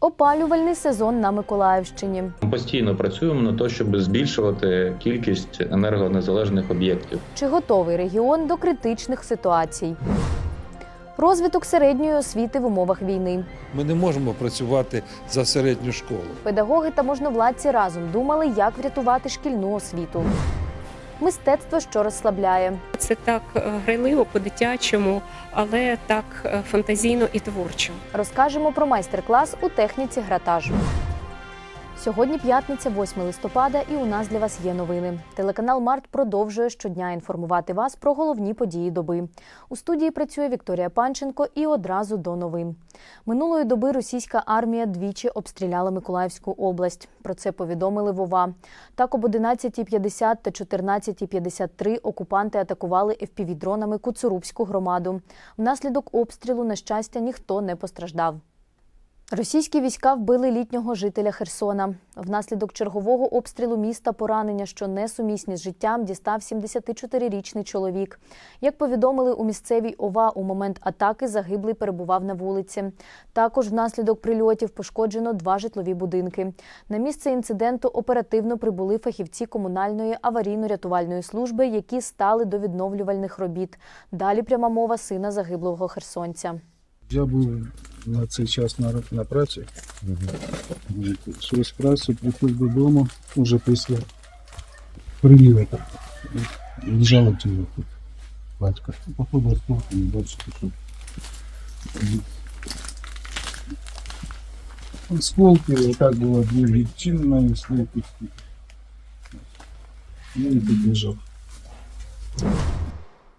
Опалювальний сезон на Миколаївщині. Ми постійно працюємо на те, щоб збільшувати кількість енергонезалежних об'єктів. Чи готовий регіон до критичних ситуацій? Розвиток середньої освіти в умовах війни. Ми не можемо працювати за середню школу. Педагоги та можновладці разом думали, як врятувати шкільну освіту. Мистецтво, що розслабляє. Це так е, грайливо по-дитячому, але так е, фантазійно і творчо. Розкажемо про майстер-клас у техніці гратажу. Сьогодні п'ятниця, 8 листопада, і у нас для вас є новини. Телеканал Март продовжує щодня інформувати вас про головні події доби. У студії працює Вікторія Панченко і одразу до новин. Минулої доби російська армія двічі обстріляла Миколаївську область. Про це повідомили Вова. Так, об 11.50 та 14.53 окупанти атакували FPV-дронами Куцурубську громаду. Внаслідок обстрілу, на щастя, ніхто не постраждав. Російські війська вбили літнього жителя Херсона. Внаслідок чергового обстрілу міста поранення, що несумісні з життям, дістав 74-річний чоловік. Як повідомили у місцевій ОВА, у момент атаки загиблий перебував на вулиці. Також внаслідок прильотів пошкоджено два житлові будинки. На місце інциденту оперативно прибули фахівці комунальної аварійно-рятувальної служби, які стали до відновлювальних робіт. Далі пряма мова сина загиблого херсонця. Я був на цей час на, на праці. Йшов з праці, приходив додому уже після прильоту. Лежало тіло тут. Батька. Походу осколки, не бачите, що. Осколки, отак було дві відчини нанесли пусті. Ну і тут лежав.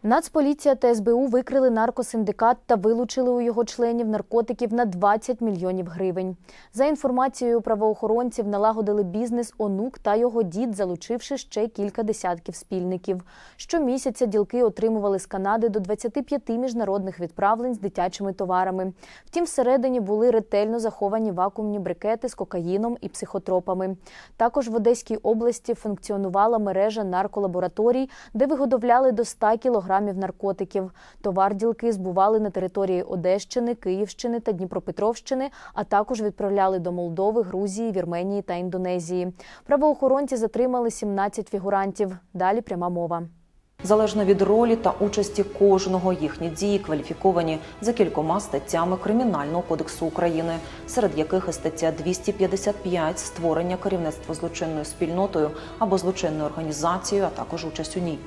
Нацполіція та СБУ викрили наркосиндикат та вилучили у його членів наркотиків на 20 мільйонів гривень. За інформацією правоохоронців, налагодили бізнес онук та його дід, залучивши ще кілька десятків спільників. Щомісяця ділки отримували з Канади до 25 міжнародних відправлень з дитячими товарами. Втім, всередині були ретельно заховані вакуумні брикети з кокаїном і психотропами. Також в Одеській області функціонувала мережа нарколабораторій, де виготовляли до 100 кілограмів наркотиків. Товар ділки збували на території Одещини, Київщини та Дніпропетровщини, а також відправляли до Молдови, Грузії, Вірменії та Індонезії. Правоохоронці затримали 17 фігурантів. Далі пряма мова. Залежно від ролі та участі кожного їхні дії кваліфіковані за кількома статтями Кримінального кодексу України, серед яких і стаття 255 створення керівництва злочинною спільнотою або злочинною організацією, а також участь у ній.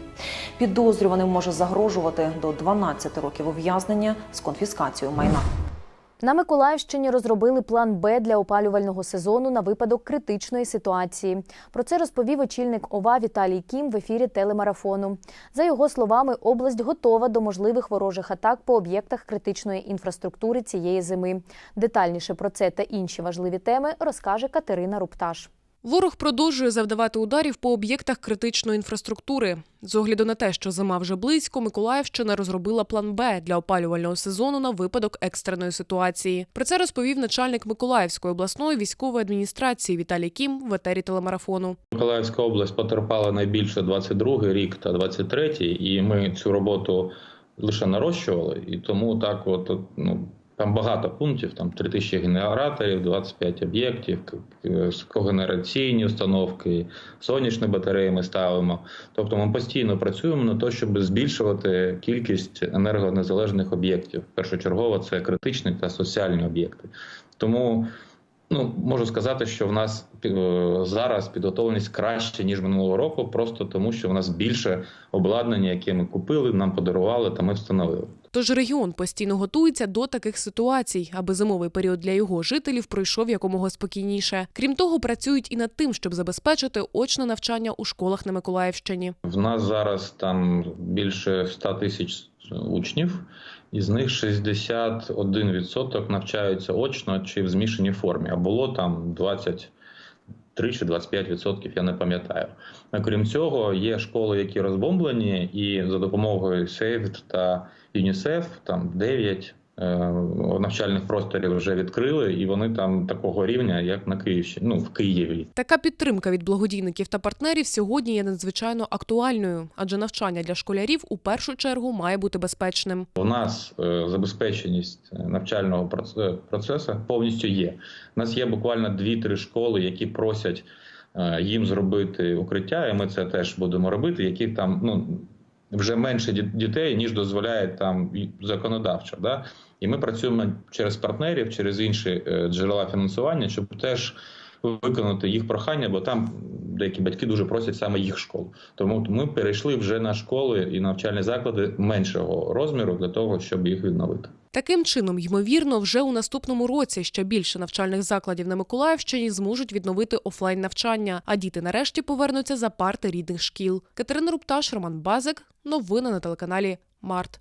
Підозрюваним може загрожувати до 12 років ув'язнення з конфіскацією майна. На Миколаївщині розробили план Б для опалювального сезону на випадок критичної ситуації. Про це розповів очільник ОВА Віталій Кім в ефірі телемарафону. За його словами, область готова до можливих ворожих атак по об'єктах критичної інфраструктури цієї зими. Детальніше про це та інші важливі теми розкаже Катерина Рупташ. Ворог продовжує завдавати ударів по об'єктах критичної інфраструктури. З огляду на те, що зима вже близько, Миколаївщина розробила план Б для опалювального сезону на випадок екстреної ситуації. Про це розповів начальник Миколаївської обласної військової адміністрації Віталій Кім в етері телемарафону. Миколаївська область потерпала найбільше 22 рік та 23 і ми цю роботу лише нарощували. І тому так, от ну. Там багато пунктів, там 3 тисячі генераторів, 25 об'єктів, когенераційні установки, сонячні батареї ми ставимо. Тобто ми постійно працюємо на те, щоб збільшувати кількість енергонезалежних об'єктів. Першочергово це критичні та соціальні об'єкти. Тому ну, можу сказати, що в нас е, зараз підготовленість краще, ніж минулого року, просто тому що в нас більше обладнання, яке ми купили, нам подарували та ми встановили. Тож регіон постійно готується до таких ситуацій, аби зимовий період для його жителів пройшов якомога спокійніше. Крім того, працюють і над тим, щоб забезпечити очне навчання у школах на Миколаївщині. В нас зараз там більше 100 тисяч учнів, із них 61% навчаються очно чи в змішаній формі, а було там 23 чи 25%, я не пам'ятаю. Крім цього, є школи, які розбомблені, і за допомогою SAVED та UNICEF, там 9 е, навчальних просторів вже відкрили, і вони там такого рівня, як на Київщині, ну в Києві. Така підтримка від благодійників та партнерів сьогодні є надзвичайно актуальною, адже навчання для школярів у першу чергу має бути безпечним. У нас е, забезпеченість е, навчального проц- процесу повністю є. У нас є буквально 2-3 школи, які просять їм зробити укриття, і ми це теж будемо робити, які там ну вже менше ді- дітей, ніж дозволяє там законодавчо. Да? І ми працюємо через партнерів, через інші е, джерела фінансування, щоб теж виконати їх прохання, бо там деякі батьки дуже просять саме їх школу. Тому ми перейшли вже на школи і навчальні заклади меншого розміру для того, щоб їх відновити. Таким чином, ймовірно, вже у наступному році ще більше навчальних закладів на Миколаївщині зможуть відновити офлайн навчання, а діти нарешті повернуться за парти рідних шкіл. Катерина Рупташ, Роман Базик. Новини на телеканалі Март.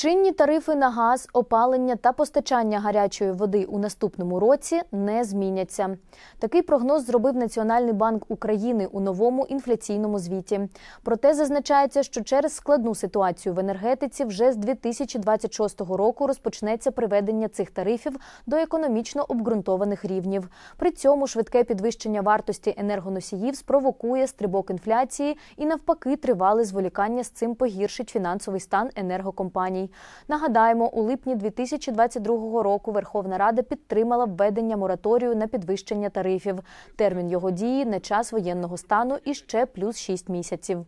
Чинні тарифи на газ, опалення та постачання гарячої води у наступному році не зміняться. Такий прогноз зробив Національний банк України у новому інфляційному звіті. Проте зазначається, що через складну ситуацію в енергетиці вже з 2026 року розпочнеться приведення цих тарифів до економічно обґрунтованих рівнів. При цьому швидке підвищення вартості енергоносіїв спровокує стрибок інфляції і навпаки тривале зволікання з цим погіршить фінансовий стан енергокомпаній. Нагадаємо, у липні 2022 року Верховна Рада підтримала введення мораторію на підвищення тарифів. Термін його дії на час воєнного стану і ще плюс 6 місяців.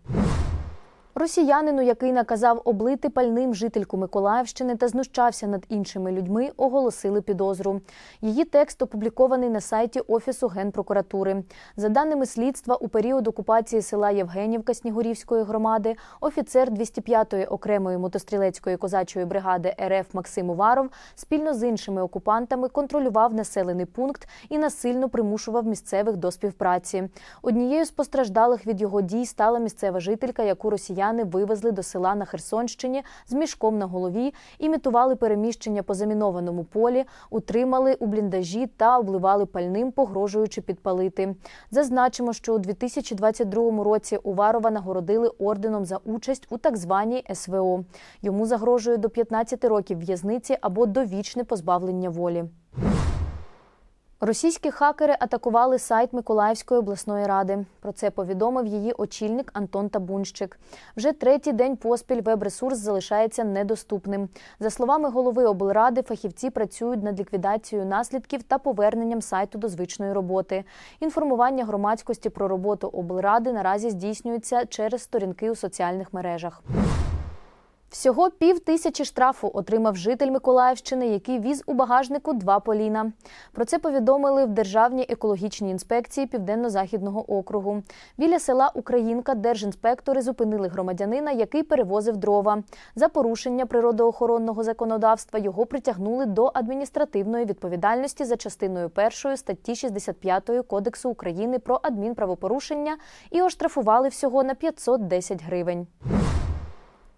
Росіянину, який наказав облити пальним жительку Миколаївщини та знущався над іншими людьми, оголосили підозру. Її текст опублікований на сайті Офісу Генпрокуратури. За даними слідства, у період окупації села Євгенівка Снігурівської громади офіцер 205-ї окремої мотострілецької козачої бригади РФ Максим Уваров спільно з іншими окупантами контролював населений пункт і насильно примушував місцевих до співпраці. Однією з постраждалих від його дій стала місцева жителька, яку росіяни вивезли до села на Херсонщині з мішком на голові, імітували переміщення по замінованому полі, утримали у бліндажі та обливали пальним, погрожуючи підпалити. Зазначимо, що у 2022 році Уварова нагородили орденом за участь у так званій СВО. Йому загрожує до 15 років в'язниці або довічне позбавлення волі. Російські хакери атакували сайт Миколаївської обласної ради. Про це повідомив її очільник Антон Табунщик. Вже третій день поспіль веб-ресурс залишається недоступним. За словами голови облради, фахівці працюють над ліквідацією наслідків та поверненням сайту до звичної роботи. Інформування громадськості про роботу облради наразі здійснюється через сторінки у соціальних мережах. Всього пів тисячі штрафу отримав житель Миколаївщини, який віз у багажнику два поліна. Про це повідомили в Державній екологічній інспекції Південно-Західного округу. Біля села Українка держінспектори зупинили громадянина, який перевозив дрова. За порушення природоохоронного законодавства його притягнули до адміністративної відповідальності за частиною першої статті 65 Кодексу України про адмінправопорушення і оштрафували всього на 510 гривень.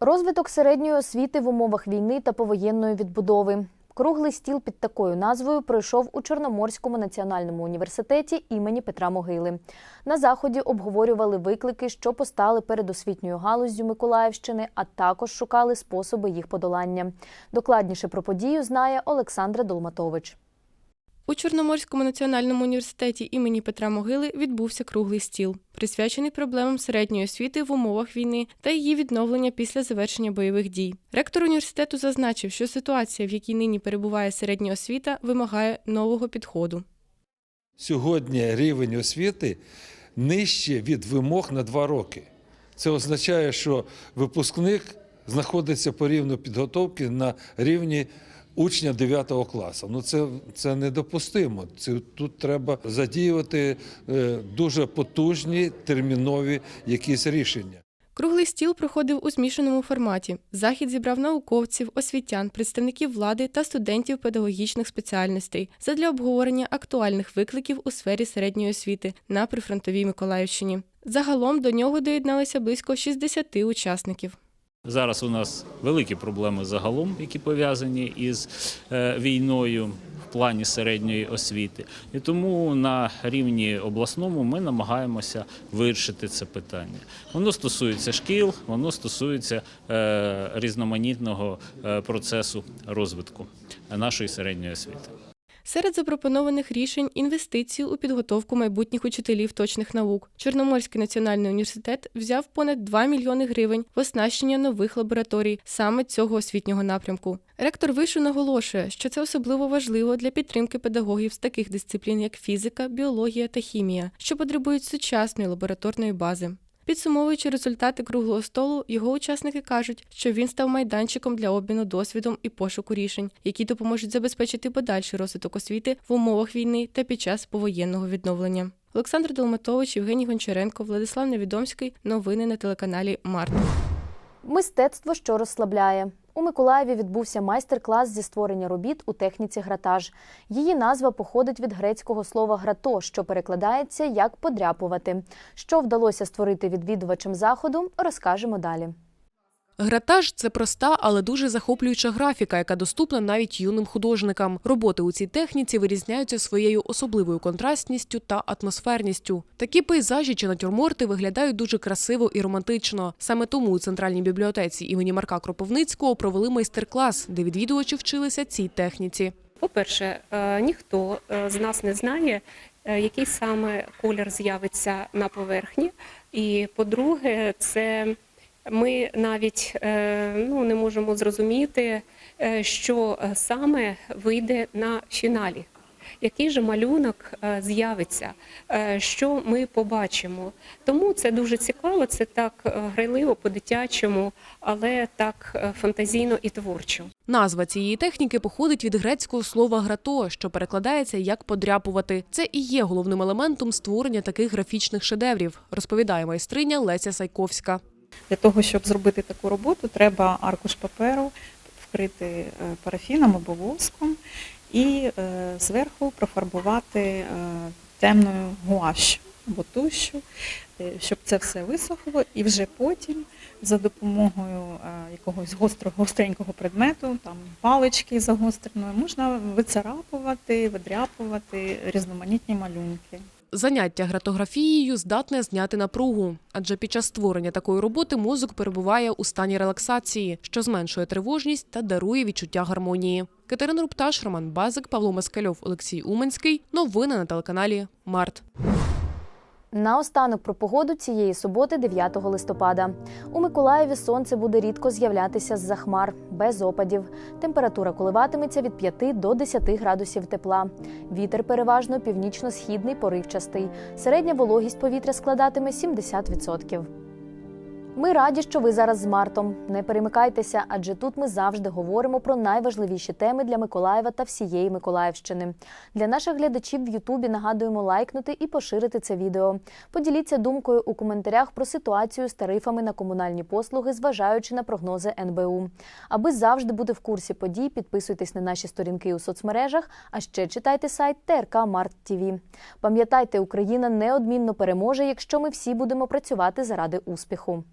Розвиток середньої освіти в умовах війни та повоєнної відбудови. Круглий стіл під такою назвою пройшов у Чорноморському національному університеті імені Петра Могили. На заході обговорювали виклики, що постали перед освітньою галуззю Миколаївщини, а також шукали способи їх подолання. Докладніше про подію знає Олександра Долматович. У Чорноморському національному університеті імені Петра Могили відбувся круглий стіл, присвячений проблемам середньої освіти в умовах війни та її відновлення після завершення бойових дій. Ректор університету зазначив, що ситуація, в якій нині перебуває середня освіта, вимагає нового підходу. Сьогодні рівень освіти нижче від вимог на два роки. Це означає, що випускник знаходиться по рівню підготовки на рівні учня 9 класу. Ну це, це недопустимо. Це, тут треба задіювати е, дуже потужні термінові якісь рішення. Круглий стіл проходив у змішаному форматі. Захід зібрав науковців, освітян, представників влади та студентів педагогічних спеціальностей задля обговорення актуальних викликів у сфері середньої освіти на прифронтовій Миколаївщині. Загалом до нього доєдналися близько 60 учасників. Зараз у нас великі проблеми загалом, які пов'язані із е, війною в плані середньої освіти. І тому на рівні обласному ми намагаємося вирішити це питання. Воно стосується шкіл, воно стосується е, різноманітного е, процесу розвитку нашої середньої освіти. Серед запропонованих рішень інвестиції у підготовку майбутніх учителів точних наук. Чорноморський національний університет взяв понад 2 мільйони гривень в оснащення нових лабораторій саме цього освітнього напрямку. Ректор вишу наголошує, що це особливо важливо для підтримки педагогів з таких дисциплін, як фізика, біологія та хімія, що потребують сучасної лабораторної бази. Підсумовуючи результати круглого столу, його учасники кажуть, що він став майданчиком для обміну досвідом і пошуку рішень, які допоможуть забезпечити подальший розвиток освіти в умовах війни та під час повоєнного відновлення. Олександр Долматович, Євгеній Гончаренко, Владислав Невідомський. Новини на телеканалі Март. Мистецтво, що розслабляє. У Миколаєві відбувся майстер-клас зі створення робіт у техніці гратаж. Її назва походить від грецького слова грато, що перекладається як подряпувати. Що вдалося створити відвідувачам заходу, розкажемо далі. Гратаж це проста, але дуже захоплююча графіка, яка доступна навіть юним художникам. Роботи у цій техніці вирізняються своєю особливою контрастністю та атмосферністю. Такі пейзажі чи натюрморти виглядають дуже красиво і романтично. Саме тому у центральній бібліотеці імені Марка Кропивницького провели майстер-клас, де відвідувачі вчилися цій техніці. По-перше, е, ніхто е, з нас не знає, е, який саме колір з'явиться на поверхні. І по-друге, це ми навіть е, ну, не можемо зрозуміти, е, що е, саме вийде на фіналі. Який же малюнок з'явиться, що ми побачимо. Тому це дуже цікаво, це так грайливо по-дитячому, але так фантазійно і творчо. Назва цієї техніки походить від грецького слова грато, що перекладається як подряпувати. Це і є головним елементом створення таких графічних шедеврів, розповідає майстриня Леся Сайковська. Для того, щоб зробити таку роботу, треба аркуш паперу вкрити е, парафіном або воском і е, зверху профарбувати е, темною гуашю або е, щоб це все висохло, і вже потім за допомогою якогось гострого гостренького предмету, там палички загостреної, можна вицарапувати, видряпувати різноманітні малюнки. Заняття гратографією здатне зняти напругу, адже під час створення такої роботи мозок перебуває у стані релаксації, що зменшує тривожність та дарує відчуття гармонії. Катерина Рупташ, Роман Базик, Павло Москальов, Олексій Уменський. Новини на телеканалі Март. Наостанок про погоду цієї суботи, 9 листопада. У Миколаєві сонце буде рідко з'являтися з-за хмар, без опадів. Температура коливатиметься від 5 до 10 градусів тепла. Вітер переважно північно-східний поривчастий. Середня вологість повітря складатиме 70%. Ми раді, що ви зараз з Мартом. Не перемикайтеся, адже тут ми завжди говоримо про найважливіші теми для Миколаєва та всієї Миколаївщини. Для наших глядачів в Ютубі нагадуємо лайкнути і поширити це відео. Поділіться думкою у коментарях про ситуацію з тарифами на комунальні послуги, зважаючи на прогнози НБУ. Аби завжди бути в курсі подій, підписуйтесь на наші сторінки у соцмережах, а ще читайте сайт ТРК Март ТІВІ. Пам'ятайте, Україна неодмінно переможе, якщо ми всі будемо працювати заради успіху.